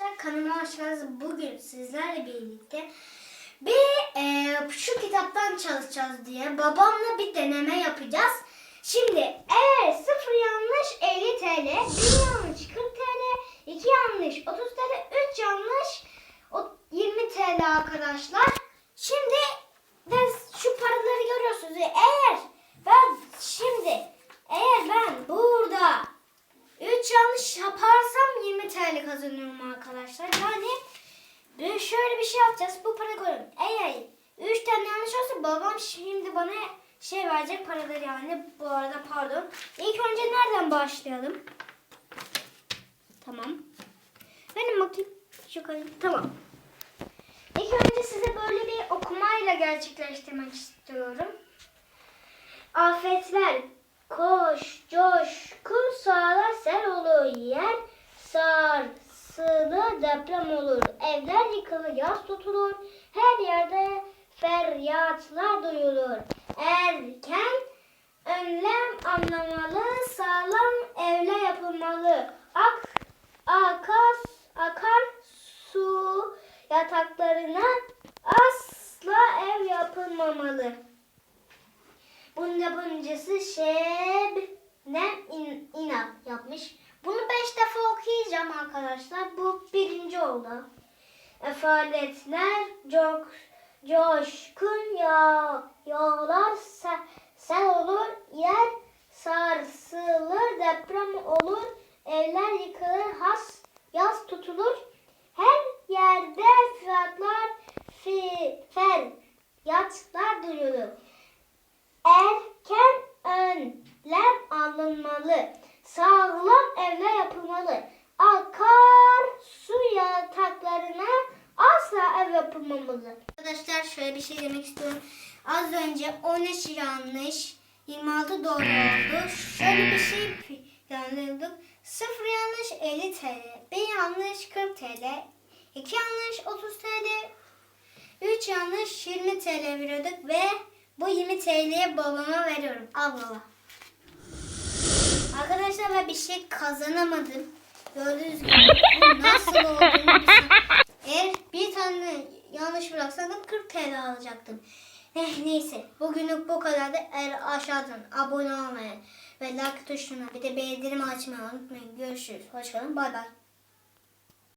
Arkadaşlar kanalıma hoş geldiniz. Bugün sizlerle birlikte bir e, şu kitaptan çalışacağız diye babamla bir deneme yapacağız. Şimdi eğer sıfır yanlış 50 TL, bir yanlış 40 TL, iki yanlış 30 TL, üç yanlış o- 20 TL arkadaşlar. Şimdi de şu paraları görüyorsunuz. Eğer ben şimdi eğer ben burada 3 yanlış yaparsam 20 TL kazanıyorum arkadaşlar. Yani bir- şöyle bir şey yapacağız. Bu para koyalım. Eğer 3 tane yanlış olsa babam şimdi bana şey verecek paraları yani. Bu arada pardon. İlk önce nereden başlayalım? Tamam. Benim bakayım. Şu kalayım. Tamam. İlk önce size böyle bir okumayla gerçekleştirmek istiyorum. Afetler, koş, coşkun sağlar sel olur. Yer sarsılı deprem olur. Evler yıkılır, yaz tutulur. Her yerde feryatlar duyulur. Erken önlem anlamalı, sağlam evler yapılmalı. Ak, akas, akar su yataklarına asla ev yapılmamalı. Bunun yapımcısı Şebnem İn- İnat yapmış. Bunu beş defa okuyacağım arkadaşlar. Bu oldu. Efaletler çok coşkun ya yağlar sel, sel olur yer sarsılır deprem olur evler yıkılır has yaz tutulur her yerde fiyatlar fi, fer yatlar duyulur erken önlem alınmalı. Sağlam evler yapılmalı. Akar su yataklarına asla ev yapılmamalı. Arkadaşlar şöyle bir şey demek istiyorum. Az önce 13 yanlış, 26 doğru oldu. Şöyle bir şey planladık. 0 yanlış 50 TL, 1 yanlış 40 TL, 2 yanlış 30 TL, 3 yanlış 20 TL veriyorduk ve bu 20 TL'ye babama veriyorum. Al baba. Arkadaşlar ben bir şey kazanamadım. Gördüğünüz gibi bu nasıl olduğunu bilsem. Eğer bir tane yanlış bıraksaydım 40 TL alacaktım. Eh, neyse bugünlük bu kadar da eğer aşağıdan abone olmayı ve like tuşuna bir de bildirim açmayı unutmayın. Görüşürüz. Hoşçakalın. Bay bay.